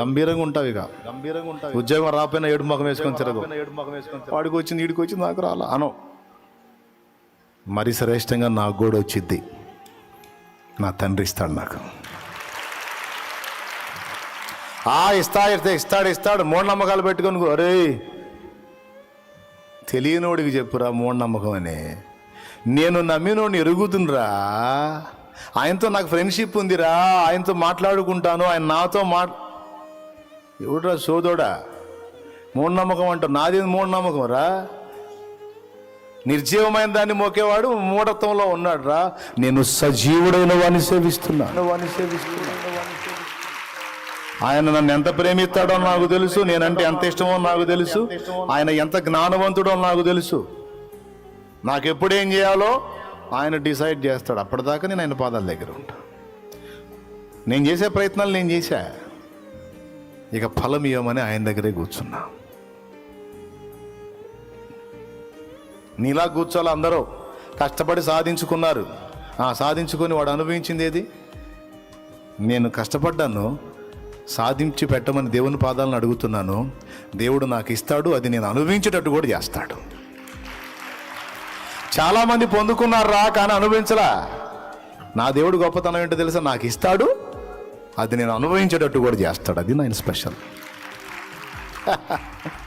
గంభీరంగా ఉంటావు ఇక. గంభీరంగా ఉంటావు ఉద్యోగం రాపోయినా ఏడు ముఖం వేసుకొని వేసుకొని వాడికి వచ్చింది వీడికి వచ్చింది నాకు రాలా. అను. మరి శ్రేష్టంగా నాకు కూడా వచ్చిద్ది. నా తండ్రి ఇస్తాడు నాకు. ఆ ఇస్తా ఇస్తే ఇస్తాడు ఇస్తాడు. మూఢనమ్మకాలు పెట్టుకొని అరే తెలియనోడికి చెప్పురా మూఢనమ్మకం అని. నేను నమ్మినోడిని ఎరుగుతుండ్రా ఆయనతో నాకు ఫ్రెండ్షిప్ ఉందిరా. ఆయనతో మాట్లాడుకుంటాను. ఆయన నాతో మా ఎవడురా సోదోడా? మూఢనమ్మకం అంట నాది మూఢనమ్మకం రా? నిర్జీవమైన దాన్ని మోకేవాడు మూఢత్వంలో ఉన్నాడు రా నేను సజీవుడైన వాడిని సేవిస్తున్నాను వాడిని సేవిస్తున్నాను ఆయన నన్ను ఎంత ప్రేమిస్తాడో నాకు తెలుసు. నేనంటే ఎంత ఇష్టమో నాకు తెలుసు. ఆయన ఎంత జ్ఞానవంతుడో నాకు తెలుసు. నాకు ఎప్పుడు ఏం చేయాలో ఆయన డిసైడ్ చేస్తాడు. అప్పటిదాకా నేను ఆయన పాదాల దగ్గర ఉంటా. నేను చేసే ప్రయత్నాలు నేను చేశా. ఇక ఫలం ఇవ్వమని ఆయన దగ్గరే కూర్చున్నా. నీలా కూర్చోాలి అందరూ. కష్టపడి సాధించుకున్నారు. ఆ సాధించుకొని వాడు అనుభవించింది ఏది? నేను కష్టపడ్డాను సాధించి పెట్టమని దేవుని పాదాలను అడుగుతున్నాను. దేవుడు నాకు ఇస్తాడు అది నేను అనుభవించేటట్టు కూడా చేస్తాడు. చాలామంది పొందుకున్నారు రా కానీ అనుభవించలా? నా దేవుడు గొప్పతనం ఏంటో తెలుసా? నాకు ఇస్తాడు అది నేను అనుభవించేటట్టు కూడా చేస్తాడు. అది నేను స్పెషల్.